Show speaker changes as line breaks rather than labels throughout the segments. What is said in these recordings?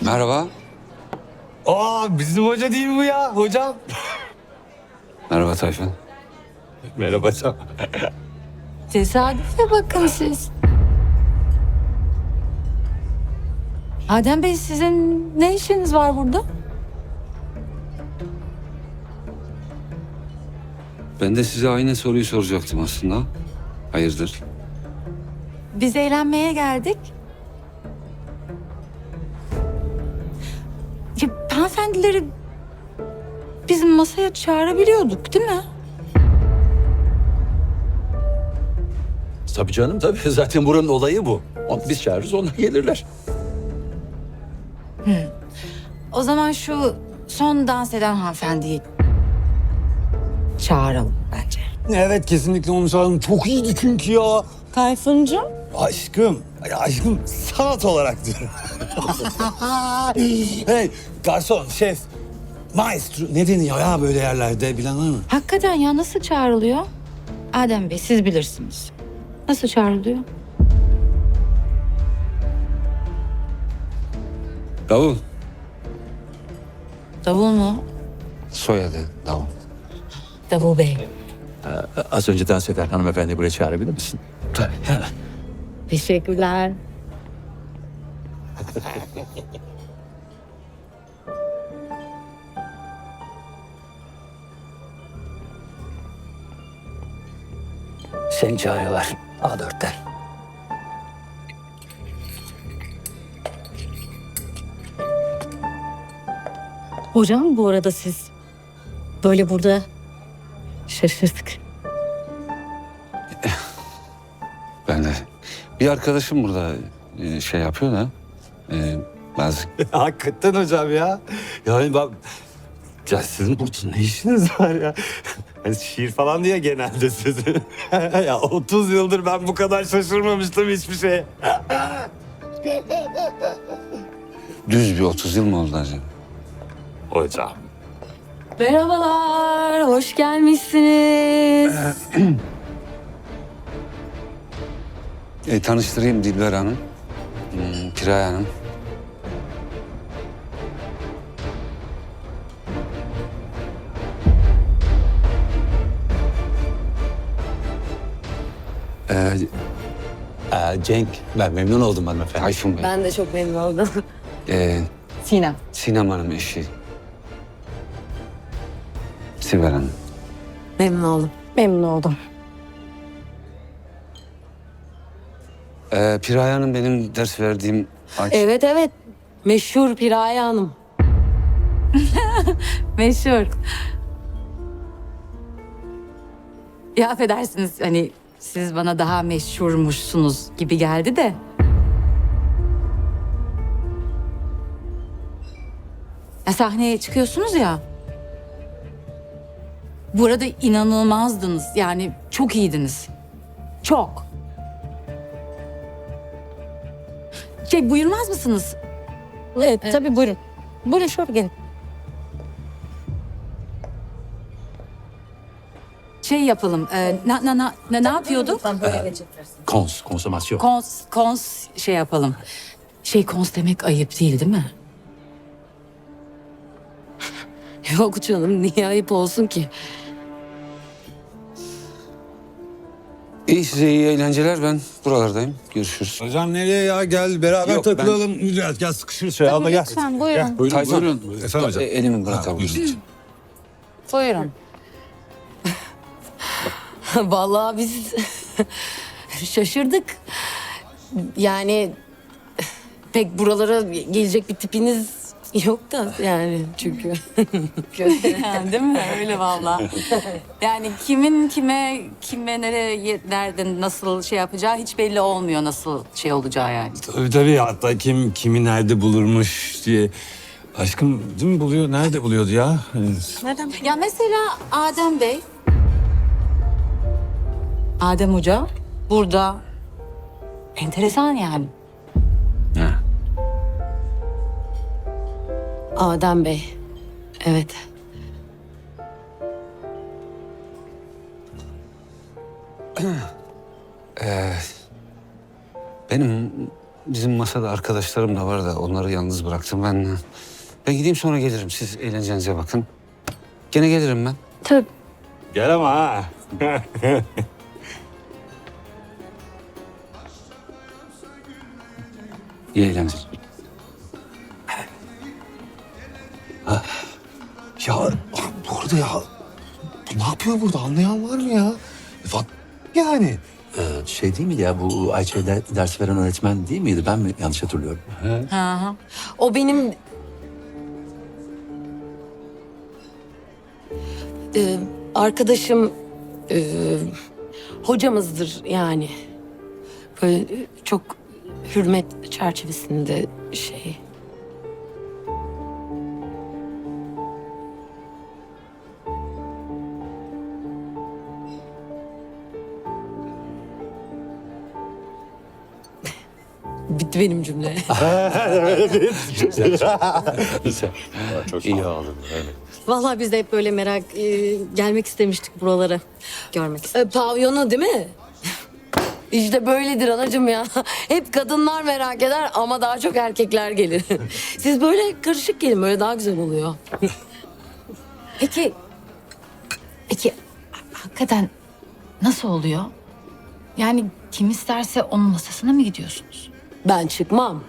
Merhaba.
Aa bizim hoca değil mi bu ya hocam?
Merhaba Tayfun.
Merhaba hocam.
Tesadüfe bakın siz. Adem Bey sizin ne işiniz var burada?
Ben de size aynı soruyu soracaktım aslında. Hayırdır?
Biz eğlenmeye geldik. Hanımefendileri bizim masaya çağırabiliyorduk değil mi?
Tabii canım tabii. Zaten buranın olayı bu. Biz çağırırız onlar gelirler.
O zaman şu son dans eden hanımefendiyi çağıralım bence.
Evet kesinlikle onu çağırdım. Çok iyiydi çünkü ya.
Tayfuncuğum.
Aşkım, ay aşkım sanat olarak diyorum. hey garson, şef, maestro ne deniyor ya böyle yerlerde bilen var mı?
Hakikaten ya nasıl çağrılıyor? Adem Bey siz bilirsiniz. Nasıl çağrılıyor?
Davul.
Davul mu?
Soyadı Davul.
Davul Bey.
Az önce dans eden hanımefendi buraya çağırabilir misin?
Tabii.
Teşekkürler.
Seni çağırıyorlar. A4'ten.
Hocam bu arada siz böyle burada şaşırdık.
Bir arkadaşım burada e, şey yapıyor da. E, bazı
Hakikaten hocam ya. Yani bak, ya sizin burada ne işiniz var ya? Hani şiir falan diye genelde sizin. ya 30 yıldır ben bu kadar şaşırmamıştım hiçbir şeye.
düz bir 30 yıl mı oldu acaba?
Hocam.
Merhabalar, hoş gelmişsiniz.
E, tanıştırayım Dilber Hanım. Hmm, Piray Hanım. Ee,
Aa, Cenk, ben memnun oldum hanımefendi.
Tayfun Bey.
ben de çok memnun oldum.
Ee,
Sinem.
Sinem Hanım eşi. Sibel Hanım.
Memnun oldum. Memnun oldum.
Ee, Piray Hanım benim ders verdiğim aç.
Evet evet, meşhur Piraye Hanım.
Meşhur. Ya affedersiniz hani siz bana daha meşhurmuşsunuz gibi geldi de. Ya sahneye çıkıyorsunuz ya. Burada inanılmazdınız. Yani çok iyiydiniz. Çok. Şey buyurmaz mısınız?
Evet, tabii buyurun. Buyurun şöyle gelin.
Şey yapalım. E, na, na, na, ne, ne yapıyorduk?
Kons, konsomasyon.
Kons, kons şey yapalım. Şey kons demek ayıp değil değil mi?
Yok canım, niye ayıp olsun ki?
İyi size iyi eğlenceler. Ben buralardayım. Görüşürüz.
Hocam nereye ya gel beraber
Yok, ben-
takılalım. Gel, gel sıkışırız şöyle ama gel.
Lütfen buyurun.
Buyurun,
Tayfun,
buyurun.
Efendim hocam.
e, elimi bırakabilirsin.
Buyurun.
Vallahi biz şaşırdık. Yani pek buralara gelecek bir tipiniz yok da yani çünkü.
Yani değil mi? Öyle vallahi. Yani kimin kime, kime nereye, nereden nasıl şey yapacağı hiç belli olmuyor nasıl şey olacağı yani.
Tabii tabii hatta kim kimi nerede bulurmuş diye. Aşkım değil mi buluyor? Nerede buluyordu ya? Hani
Ya mesela Adem Bey. Adem Hoca burada enteresan yani.
Adem Bey. Evet.
Benim bizim masada arkadaşlarım da var da onları yalnız bıraktım ben. Ben gideyim sonra gelirim. Siz eğlencenize bakın. Gene gelirim ben.
Tabii.
Gel ama ha.
İyi eğlenceler.
Ya bu arada ya bu ne yapıyor burada anlayan var mı ya? Vat yani.
Ee, şey değil miydi ya bu Ayça'ya de- ders veren öğretmen değil miydi? Ben mi yanlış hatırlıyorum?
Hı hı.
O benim... Ee, arkadaşım... ee, hocamızdır yani. Böyle çok hürmet çerçevesinde şey... Bitti benim cümle.
Çok iyi oldu.
Vallahi biz de hep böyle merak e, gelmek istemiştik buralara. Görmek istedik. pavyonu değil mi? İşte böyledir anacığım ya. Hep kadınlar merak eder ama daha çok erkekler gelir. Siz böyle karışık gelin böyle daha güzel oluyor.
Peki, peki hakikaten nasıl oluyor? Yani kim isterse onun masasına mı gidiyorsunuz?
Ben çıkmam.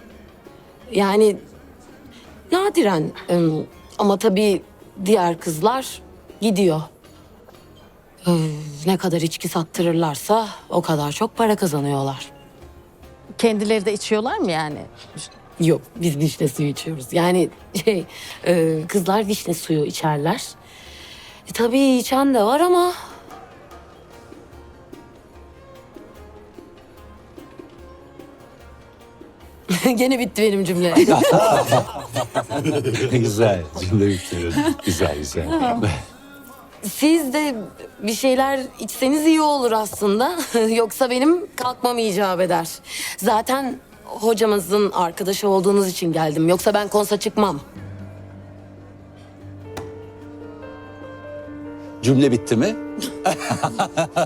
Yani nadiren ım, ama tabii diğer kızlar gidiyor. Üf, ne kadar içki sattırırlarsa o kadar çok para kazanıyorlar.
Kendileri de içiyorlar mı yani?
Yok biz vişne suyu içiyoruz. Yani şey e, kızlar vişne suyu içerler. E, tabii içen de var ama Gene bitti benim cümle.
güzel. Cümle bitti. Güzel güzel.
Siz de bir şeyler içseniz iyi olur aslında. Yoksa benim kalkmam icap eder. Zaten hocamızın arkadaşı olduğunuz için geldim. Yoksa ben konsa çıkmam.
Cümle bitti mi?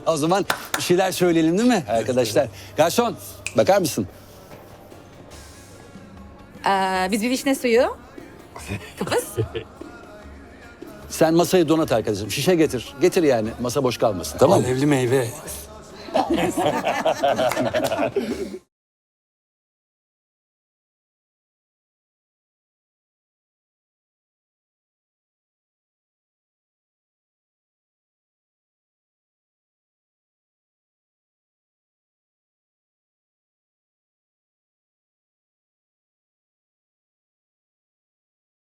o zaman bir şeyler söyleyelim değil mi arkadaşlar? Garson bakar mısın?
Ee, biz bir vişne suyu. Kıbrıs.
Sen masayı donat arkadaşım. Şişe getir. Getir yani. Masa boş kalmasın. Tamam mı?
Alevli meyve.